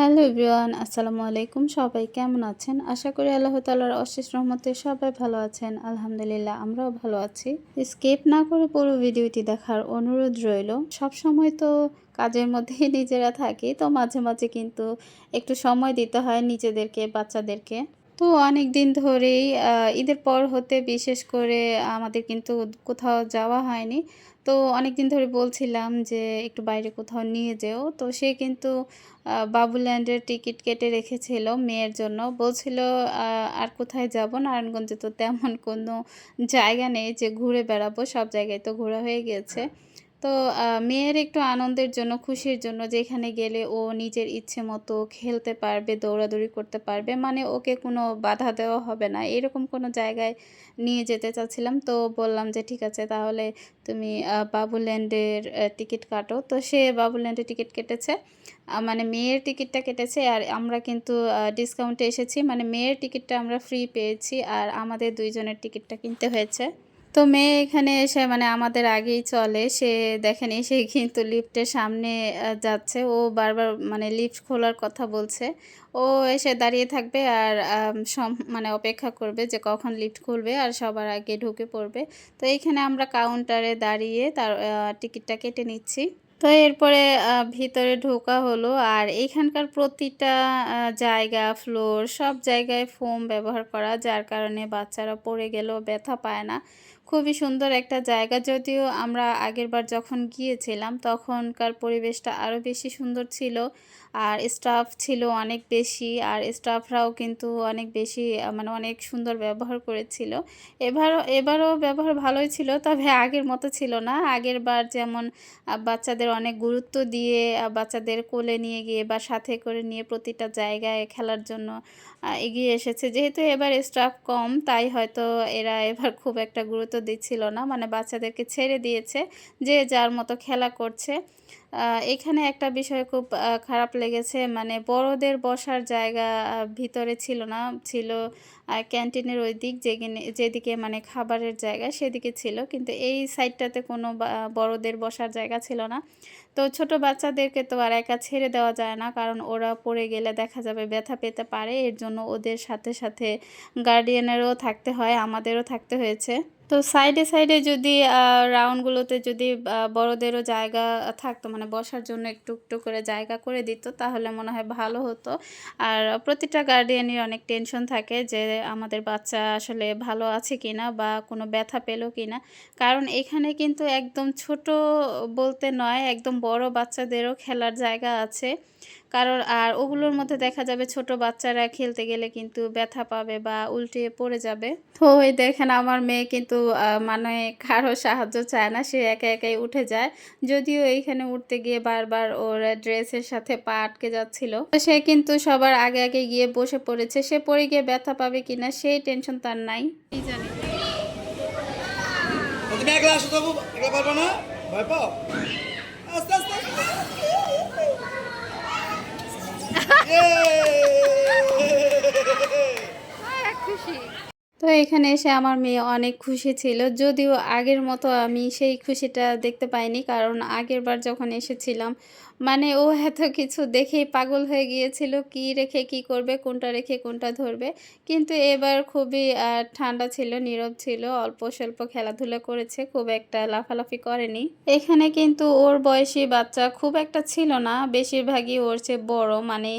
Hello everyone, আসসালামু আলাইকুম। সবাই কেমন আছেন? আশা করি আল্লাহ তালার অশেষ রহমতে সবাই ভালো আছেন। আলহামদুলিল্লাহ, আমরাও ভালো আছি। স্কিপ না করে পুরো ভিডিওটি দেখার অনুরোধ রইল। সব সময় তো কাজের মধ্যেই নিজেরা থাকি, তো মাঝে মাঝে কিন্তু একটু সময় দিতে হয় নিজেদেরকে, বাচ্চাদেরকে। তো অনেক দিন ধরেই ঈদের পর হতে বিশেষ করে আমাদের কিন্তু কোথাও যাওয়া হয়নি। তো অনেক দিন ধরে বলছিলাম যে একটু বাইরে কোথাও নিয়ে যেও। তো সে কিন্তু বাবুল্যান্ডের টিকিট কেটে রেখেছিল মেয়ের জন্য। বলছিল আর কোথায় যাব নারায়ণগঞ্জে তো তেমন কোনো জায়গা নেই যে ঘুরে বেড়াবো, সব জায়গায় তো ঘোরা হয়ে গিয়েছে তো মেয়ের একটু আনন্দের জন্য, খুশির জন্য যেখানে গেলে ও নিজের ইচ্ছে মতো খেলতে পারবে, দৌড়াদৌড়ি করতে পারবে মানে ওকে কোনো বাধা দেওয়া হবে না। এরকম কোনো জায়গায় নিয়ে যেতে চাচ্ছিলাম। তো বললাম যে, ঠিক আছে, তাহলে তুমি বাবুল্যান্ডের টিকিট কাটো। তো সে বাবুল্যান্ডের টিকিট কেটেছে। মানে মেয়ের টিকিটটা কেটেছে আর আমরা কিন্তু ডিসকাউন্টে এসেছি। মানে মেয়ের টিকিটটা আমরা ফ্রি পেয়েছি আর আমাদের দুইজনের টিকিটটা কিনতে হয়েছে। তো মেয়ে এখানে এসে মানে আমাদের আগেই চলে। সে দেখেন এসে কিন্তু লিফটের সামনে যাচ্ছে। ও বারবার মানে লিফট খোলার কথা বলছে। ও এসে দাঁড়িয়ে থাকবে আর মানে অপেক্ষা করবে যে কখন লিফট খুলবে আর সবার আগে ঢুকে পড়বে। তো এইখানে আমরা কাউন্টারে দাঁড়িয়ে তার টিকিটটা কেটে নিচ্ছি। তো এরপরে ভিতরে ঢোকা হলো আর এখানকার প্রতিটা জায়গা ফ্লোর সব জায়গায় ফোম ব্যবহার করা, যার কারণে বাচ্চারা পড়ে গেলেও ব্যথা পায় না। খুবই সুন্দর একটা জায়গা। যদিও আমরা আগেরবার যখন গিয়েছিলাম, তখনকার পরিবেশটা আরও বেশি সুন্দর ছিল আর স্টাফ ছিল অনেক বেশি আর স্টাফরাও কিন্তু অনেক বেশি মানে অনেক সুন্দর ব্যবহার করেছিল। এবারও এবারও ব্যবহার ভালোই ছিল, তবে আগের মতো ছিল না। আগের বার যেমন বাচ্চাদের অনেক গুরুত্ব দিয়ে বাচ্চাদের কোলে নিয়ে গিয়ে বা সাথে করে নিয়ে প্রতিটা জায়গায় খেলার জন্য এগিয়ে এসেছে। যেহেতু এবার স্টাফ কম, তাই হয়তো এরা এবার খুব একটা গুরুত্ব দিচ্ছিল না মানে বাচ্চাদেরকে ছেড়ে দিয়েছে, যে যার মতো খেলা করছে। এখানে একটা বিষয় খুব খারাপ লেগেছে মানে বড়দের বসার জায়গা ভিতরে ছিল না, ছিল ক্যান্টিনের ওই দিক যেদিকে মানে খাবারের জায়গা সেদিকে ছিল, কিন্তু এই সাইডটাতে কোনো বড়দের বসার জায়গা ছিল না। তো ছোট বাচ্চাদেরকে তো আর একা ছেড়ে দেওয়া যায় না, কারণ ওরা পড়ে গেলে দেখা যাবে ব্যথা পেতে পারে, এর জন্য ওদের সাথে সাথে গার্ডিয়ানেরও থাকতে হয়, আমাদেরও থাকতে হয়েছে। তো সাইডে সাইডে যদি রাউন্ডগুলোতে যদি বড়দেরও জায়গা থাকতো মানে বসার জন্য একটু একটু করে জায়গা করে দিত, তাহলে মনে হয় ভালো হতো। আর প্রতিটা গার্ডিয়ানই অনেক টেনশন থাকে যে, আমাদের বাচ্চা আসলে ভালো আছে কিনা বা কোনো ব্যথা পেল কিনা। কারণ এখানে কিন্তু একদম ছোট বলতে নয়, একদম বড় বাচ্চাদেরও খেলার জায়গা আছে। কারণ আর ওগুলোর মধ্যে দেখা যাবে ছোট বাচ্চারা খেলতে গেলে কিন্তু ব্যথা পাবে বা উল্টে পড়ে যাবে। তো ওই দেখেন আমার মেয়ে কিন্তু মানে কারও সাহায্য চায় না সে একা একাই উঠে যায়। যদিও এইখানে উঠতে গিয়ে বারবার ওর ড্রেসের সাথে পা আটকে যাচ্ছিল। সে কিন্তু সবার আগে আগে গিয়ে বসে পড়েছে। সে পড়ে গিয়ে ব্যথা পাবে কিনা সেই টেনশন তার নাই। জানি। তুমি একলা আসো তবু একলা পারব না? ভয় পাও? আস্তে আস্তে। খুশি। তো এখানে এসে আমার মেয়ে অনেক খুশি ছিল। যদিও আগের মতো আমি সেই খুশিটা দেখতে পাইনি, কারণ আগের বার যখন এসেছিলাম মানে ও এত কিছু দেখেই পাগল হয়ে গিয়েছিল, কি রেখে কি করবে, কোনটা রেখে কোনটা ধরবে। কিন্তু এবার খুবই ঠান্ডা ছিল, নীরব ছিল, অল্প স্বল্প খেলাধুলা করেছে, খুব একটা লাফালাফি করেনি। এখানে কিন্তু ওর বয়সী বাচ্চা খুব একটা ছিল না, বেশিরভাগই ওর চেয়ে বড় মানে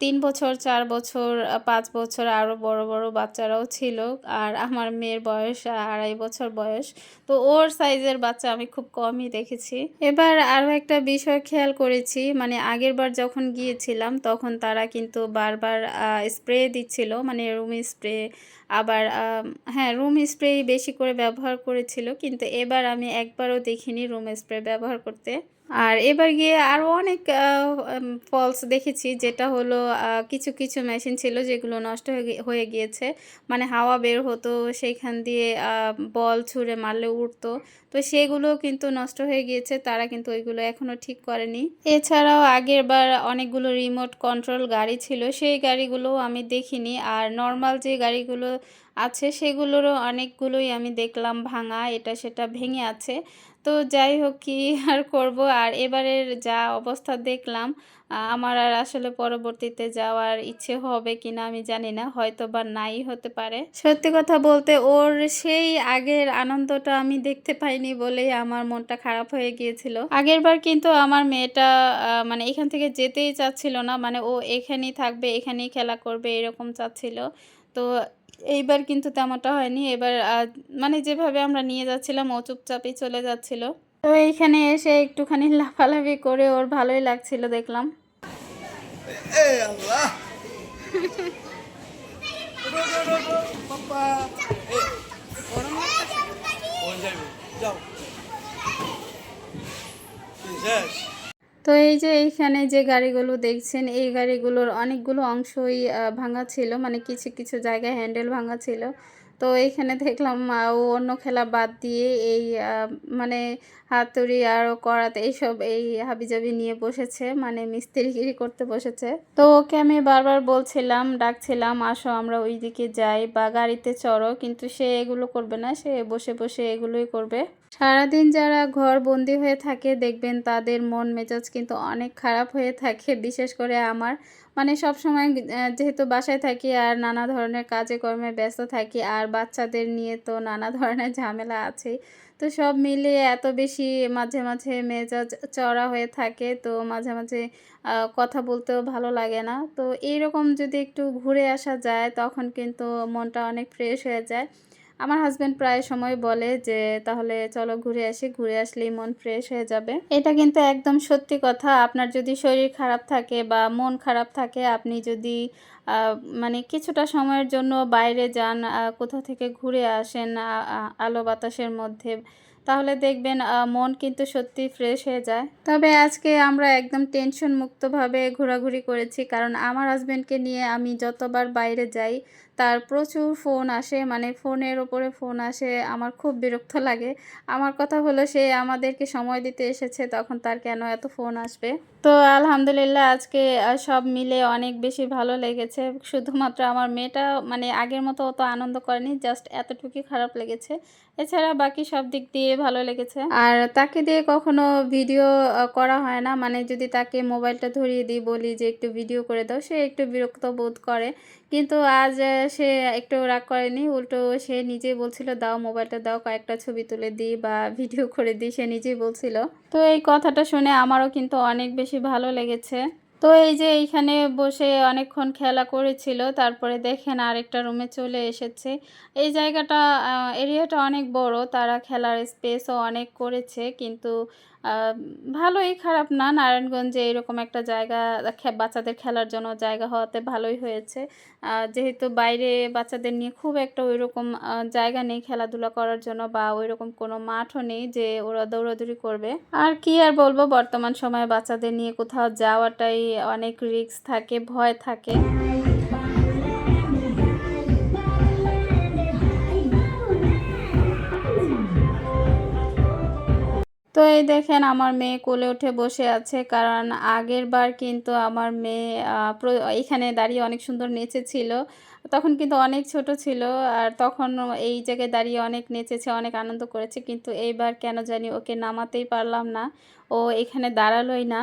তিন বছর, চার বছর পাঁচ বছর আরও বড় বড় বাচ্চারাও ছিল আর আমার মেয়ের বয়স আড়াই বছর বয়স। তো ওর সাইজের বাচ্চা আমি খুব কমই দেখেছি। এবার আরও একটা বিষয় খেয়াল করেছি মানে আগের বার যখন গিয়েছিলাম তখন তারা কিন্তু বারবার স্প্রে দিচ্ছিল মানে রুম স্প্রে আবার হ্যাঁ রুম স্প্রে বেশি করে ব্যবহার করেছিল, কিন্তু এবার আমি একবারও দেখিনি রুম স্প্রে ব্যবহার করতে। আর এবার গিয়ে আরও অনেক ফলস দেখেছি, যেটা হলো কিছু কিছু মেশিন ছিল যেগুলো নষ্ট হয়ে গিয়েছে। মানে হাওয়া বের হতো, সেইখান দিয়ে বল ছুঁড়ে মারলে উঠতো তো সেগুলো কিন্তু নষ্ট হয়ে গিয়েছে, তারা কিন্তু ওইগুলো এখনও ঠিক করেনি। এছাড়াও আগের বার অনেকগুলো রিমোট কন্ট্রোল গাড়ি ছিল, সেই গাড়িগুলো আমি দেখিনি। আর নর্মাল যে গাড়িগুলো আছে, সেগুলোরও অনেকগুলোই আমি দেখলাম ভাঙা, এটা সেটা ভেঙে আছে। তো যাই হোক কি আর করব। আর এবারের যা অবস্থা দেখলাম আমার আর আসলে পরবর্তীতে যাওয়ার ইচ্ছে হবে কিনা আমি জানি না, হয়তো বা নাই হতে পারে। সত্যি কথা বলতে ওর সেই আগের আনন্দটা আমি দেখতে পাইনি বলেই আমার মনটা খারাপ হয়ে গিয়েছিল। আগের বার কিন্তু আমার মেয়েটা মানে এখান থেকে যেতেই চাচ্ছিল না মানে ও এখানেই থাকবে, এখানেই খেলা করবে, এরকম চাচ্ছিল। তো এইবার কিন্তু তেমনটা হয়নি। এবার মানে যেভাবে আমরা নিয়ে যাচ্ছিলাম ও চুপচাপই চলে যাচ্ছিল। তো এইখানে এসে একটুখানি লাফালাফি করে ওর ভালোই লাগছিল দেখলাম? যাও। শেষ। তো এই যে এইখানে যে গাড়িগুলো দেখছেন, এই গাড়িগুলোর অনেকগুলো অংশই ভাঙা ছিল মানে কিছু কিছু জায়গায় হ্যান্ডেল ভাঙা ছিল। তো এইখানে দেখলাম ও অন্য খেলা বাদ দিয়ে এই মানে হাতুড়ি আর করাতে এইসব এই হাবিজাবি নিয়ে বসেছে মানে মিস্ত্রিগিরি করতে বসেছে। তো ওকে আমি বারবার বলছিলাম, ডাকছিলাম, আসো, আমরা ওই দিকে যাই বা গাড়িতে চড়ো। কিন্তু সে এগুলো করবে না, সে বসে বসে এগুলোই করবে। সারাদিন যারা ঘর বন্দি হয়ে থাকে, দেখবেন তাদের মন মেজাজ কিন্তু অনেক খারাপ হয়ে থাকে। বিশেষ করে আমার। মানে সব সময় যেহেতু বাসায় থাকি আর নানা ধরনের কাজে কর্মে ব্যস্ত থাকি, আর বাচ্চাদের নিয়ে তো নানা ধরনের ঝামেলা আছেই তো সব মিলিয়ে এত বেশি মাঝে মাঝে মেজাজ চড়া হয়ে থাকে, তো মাঝে মাঝে কথা বলতেও ভালো লাগে না। তো এইরকম যদি একটু ঘুরে আসা যায়, তখন কিন্তু মনটা অনেক ফ্রেশ হয়ে যায়। আমার হাজব্যান্ড প্রায় সময় বলে যে, তাহলে চলো ঘুরে আসি। ঘুরে আসলেই মন ফ্রেশ হয়ে যাবে। এটা কিন্তু একদম সত্যি কথা। আপনার যদি শরীর খারাপ থাকে বা মন খারাপ থাকে, আপনি যদি মানে কিছুটা সময়ের জন্য বাইরে যান কোথাও থেকে ঘুরে আসেন আলো বাতাসের মধ্যে তাহলে দেখবেন মন কিন্তু সত্যি ফ্রেশ হয়ে যায়। তবে আজকে আমরা একদম টেনশন মুক্তভাবে ঘোরাঘুরি করেছি, কারণ আমার হাজবেন্ডকে নিয়ে আমি যতবার বাইরে যাই, তার প্রচুর ফোন আসে মানে ফোনের ওপরে ফোন আসে, আমার খুব বিরক্ত লাগে। আমার কথা হলো, সে আমাদেরকে সময় দিতে এসেছে, তখন তার কেন এত ফোন আসবে? তো আলহামদুলিল্লাহ, আজকে সব মিলে অনেক বেশি ভালো লেগেছে। শুধুমাত্র আমার মেয়েটা মানে আগের মতো অত আনন্দ করেনি জাস্ট এতটুকুই খারাপ লেগেছে। এছাড়া বাকি সব দিক দিয়ে ভালো লেগেছে। আর তাকে দিয়ে কখনো ভিডিও করা হয় না। মানে যদি তাকে মোবাইলটা ধরিয়ে দিই, বলি যে একটু ভিডিও করে দাও, সে একটু বিরক্ত বোধ করে। কিন্তু আজ সে একটু রাগ করেনি, উল্টো সে নিজেই বলছিল, দাও মোবাইলটা, দাও, কয়েকটা ছবি তুলে দিই বা ভিডিও করে দিই, সে নিজেই বলছিল। তো এই কথাটা শুনে আমারও কিন্তু অনেক বেশি ভালো লেগেছে। তো এই যে এইখানে বসে অনেকক্ষণ খেলা করেছিল, তারপরে দেখেন আরেকটা রুমে চলে এসেছে। এই জায়গাটা এরিয়াটা অনেক বড়, তারা খেলার স্পেসও অনেক করেছে, কিন্তু ভালোই খারাপ না। নারায়ণগঞ্জে এরকম একটা জায়গা বাচ্চাদের খেলার জন্য জায়গা হওয়াতে ভালোই হয়েছে। যেহেতু বাইরে বাচ্চাদের নিয়ে খুব একটা ওইরকম আহ, জায়গা নেই খেলাধুলা করার জন্য বা ওইরকম কোনো মাঠও নেই যে ওরা দৌড়াদৌড়ি করবে। আর কি আর বলব বর্তমান সময়ে বাচ্চাদের নিয়ে কোথাও যাওয়াটাই অনেক রিস্ক থাকে ভয় থাকে। তো এই দেখেন আমার মেয়ে কোলে উঠে বসে আছে, কারণ আগের বার কিন্তু আমার মেয়ে এখানে দাঁড়িয়ে অনেক সুন্দর নেচেছিল। তখন কিন্তু অনেক ছোট ছিল, আর তখন এই জায়গায় দাঁড়িয়ে অনেক নেচেছে, অনেক আনন্দ করেছে, কিন্তু এইবার কেন জানি ওকে নামাতেই পারলাম না। ও এখানে দাঁড়ালোই না।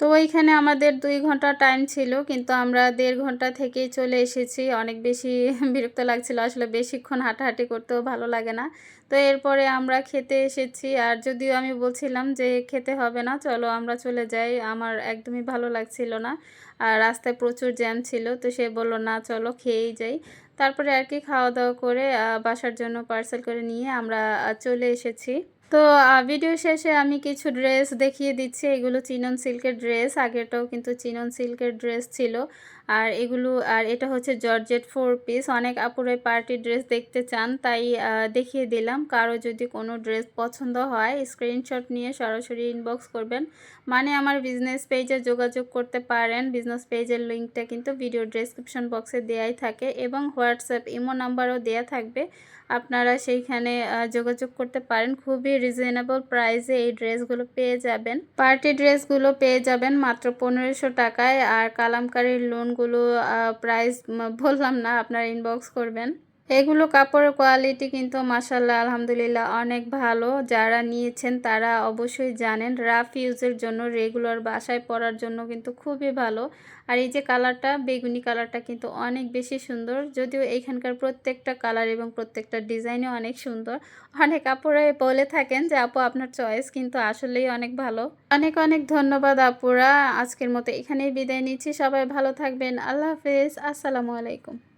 তো ওইখানে আমাদের দুই ঘণ্টা টাইম ছিল, কিন্তু আমরা দেড় ঘণ্টা থেকেই চলে এসেছি। অনেক বেশি বিরক্ত লাগছিল, আসলে বেশিক্ষণ হাঁটাহাঁটি করতেও ভালো লাগে না। তো এরপরে আমরা খেতে এসেছি, আর যদিও আমি বলছিলাম যে খেতে হবে না, চলো আমরা চলে যাই, আমার একদমই ভালো লাগছিল না। আর রাস্তায় প্রচুর জ্যাম ছিল, তো সে বলল, না, চলো খেয়েই যাই। তারপরে আর কি খাওয়া দাওয়া করে বাসার জন্য পার্সেল করে নিয়ে আমরা চলে এসেছি। তো ভিডিও শেষে আমি কিছু ড্রেস দেখিয়ে দিচ্ছি। এগুলো চিনন সিল্কের ড্রেস আগেরটাও কিন্তু চিনন সিল্কের ড্রেস ছিল। আর এগুলো, আর এটা হচ্ছে জর্জেট ফোর পিস অনেক আপুরে পার্টি ড্রেস দেখতে চান, তাই দেখিয়ে দিলাম। কারও যদি কোনো ড্রেস পছন্দ হয় স্ক্রিনশট নিয়ে সরাসরি ইনবক্স করবেন। মানে আমার বিজনেস পেজে যোগাযোগ করতে পারেন। বিজনেস পেজের লিঙ্কটা কিন্তু ভিডিও ডেসক্রিপশন বক্সে দেয়াই থাকে। এবং হোয়াটসঅ্যাপ ইমো নাম্বারও দেয়া থাকবে। আপনারা সেইখানে যোগাযোগ করতে পারেন। খুবই রিজনেবল প্রাইসে এই ড্রেসগুলো পেয়ে যাবেন। পার্টি ড্রেসগুলো পেয়ে যাবেন মাত্র পনেরোশো টাকায়। আর কালামকারীর লোনগুলো প্রাইস বললাম না, আপনারা ইনবক্স করবেন। এগুলো কাপড়ের কোয়ালিটি কিন্তু মাসাল্লাহ আলহামদুলিল্লাহ অনেক ভালো। যারা নিয়েছেন তারা অবশ্যই জানেন রাফ ইউজের জন্য রেগুলার বাসায় পরার জন্য কিন্তু খুবই ভালো। আর এই যে কালারটা বেগুনি কালারটা কিন্তু অনেক বেশি সুন্দর। যদিও এইখানকার প্রত্যেকটা কালার এবং প্রত্যেকটা ডিজাইনও অনেক সুন্দর। অনেক আপুরা বলে থাকেন যে, আপু, আপনার চয়েস কিন্তু আসলেই অনেক ভালো। অনেক অনেক ধন্যবাদ আপুরা। আজকের মতো এখানেই বিদায় নিচ্ছি। সবাই ভালো থাকবেন। আল্লাহ হাফেজ। আসসালামু আলাইকুম।